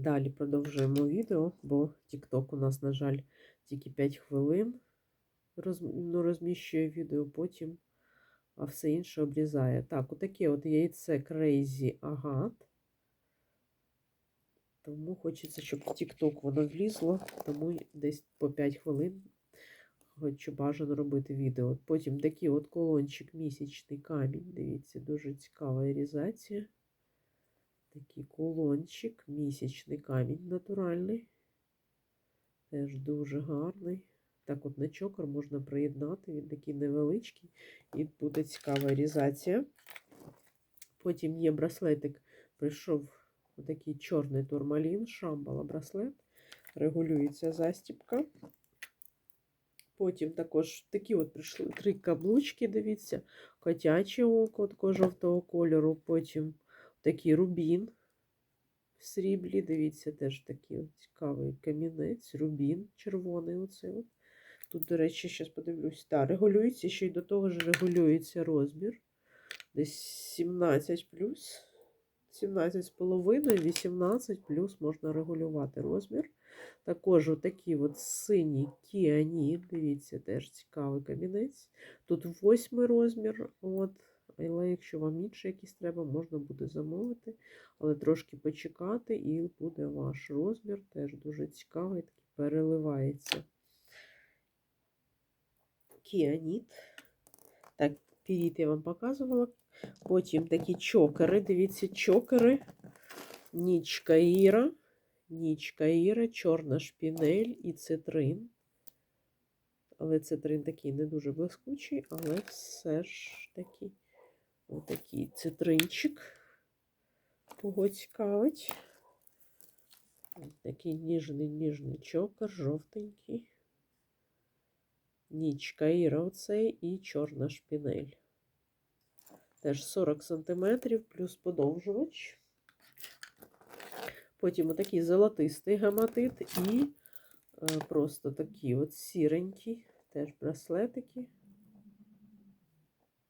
Далі продовжуємо відео, бо TikTok у нас, на жаль, тільки 5 хвилин ну, розміщує відео, потім а все інше обрізає. Так, отаке от яйце Crazy Agat. Тому хочеться, щоб в TikTok воно влізло, тому десь по 5 хвилин хочу бажано робити відео. Потім такий от колончик місячний камінь. Дивіться, дуже цікава ірізація. Такий кулончик, місячний камінь натуральний. Теж дуже гарний. Так от на чокер можна приєднати, він такий невеличкий і буде цікава ірізація. Потім є браслетик, прийшов такий чорний турмалін, шамбала браслет, регулюється застіпка. Потім також такі от прийшли три каблучки, дивіться, котяче око такого жовтого кольору. Потім такий рубін в сріблі. Дивіться, теж такий цікавий камінець, рубін червоний. оцей от. Тут, до речі, зараз подивлюсь. Так, регулюється, ще й до того ж регулюється розмір. Десь 17 плюс. 17 з половиною, 18 плюс можна регулювати розмір. Також отакий от синій кіаніт. Дивіться, теж цікавий камінець. Тут восьмий розмір. От. Але якщо вам інший якийсь треба, можна буде замовити, але трошки почекати, і буде ваш розмір. Теж дуже цікавий, такий переливається. Кіаніт. Так, піріт я вам показувала. Потім такі чокери. Дивіться, чокери. Нічка Іра. Нічка Іра, чорна шпінель і цитрин. Але цитрин такий не дуже блискучий, але все ж таки отакий цитринчик. Кого цікавить. Такий ніжний ніжний чокер, жовтенький. Нічка Іра оцей і чорна шпінель. Теж 40 см плюс подовжувач. Потім отакий золотистий гематит і е, просто такі от сіренькі, теж браслетики.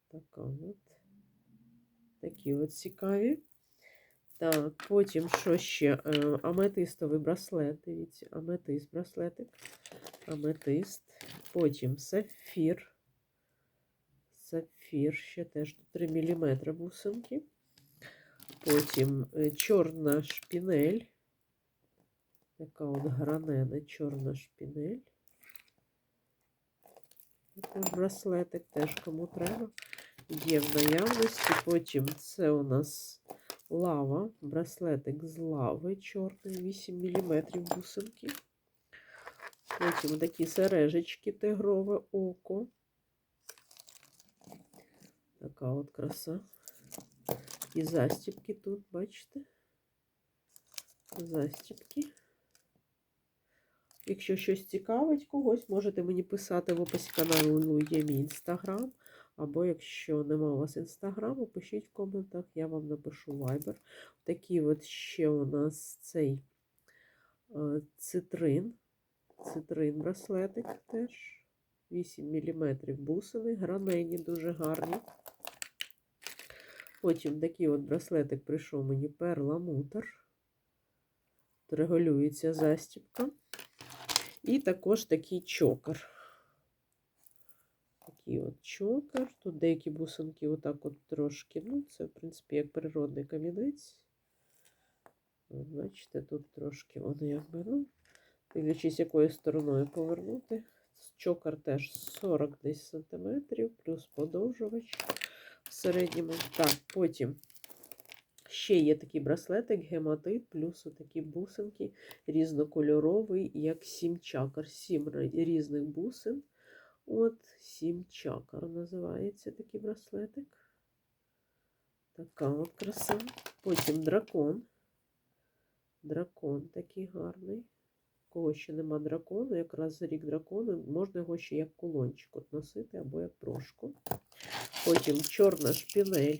Така от. Такі от цікаві. Так, потім що ще? Е, Аметистовий браслет. Дивіться, аметист браслетик. Аметист. Потім сапфір. Сапфір, ще теж 3 мм бусинки. Потім е, чорна шпінель. Така от гранена чорна шпінель. Браслетик теж кому треба. Є в наявності. Потім це у нас лава, браслетик з лави чорний, 8 мм бусинки. Потім такі сережечки тигрове око. Така от краса. І застіпки тут, бачите? Застіпки. Якщо щось цікавить когось, можете мені писати в описі каналу є мій інстаграм. Або якщо нема у вас інстаграму, пишіть в коментах, я вам напишу вайбер. Такий от ще у нас цей е, цитрин. Цитрин браслетик теж. 8 мм бусини, гранені дуже гарні. Потім такий от браслетик прийшов мені перламутр. Регулюється застіпка. І також такий чокер. Такий от чокер. Тут деякі бусинки отак от трошки. Ну, це, в принципі, як природний камінець. Бачите, тут трошки воно якби, ну, дивлячись, якою стороною повернути. Чокер теж 40 десь сантиметрів, плюс подовжувач в середньому. Так, потім ще є такий браслетик, гематит, плюс отакі бусинки різнокольоровий, як сім чакр. Сім різних бусин. От, сім чакр називається такий браслетик. Така от краса. Потім дракон. Дракон такий гарний. Кого ще нема дракону, якраз за рік дракону, можна його ще як кулончик от носити або як прошку. Потім чорна шпінель.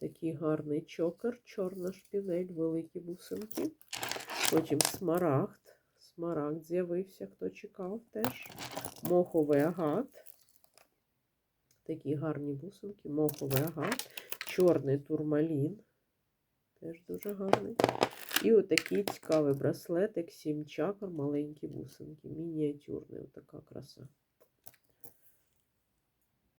Такий гарний чокер, чорна шпінель, великі бусинки. Потім смарагд. Смарагд з'явився, хто чекав теж. Моховий агат. Такі гарні бусинки, моховий агат, чорний турмалін. Теж дуже гарний. І отакий цікавий браслетик, сім чакр, маленькі бусинки, мініатюрний, отака краса.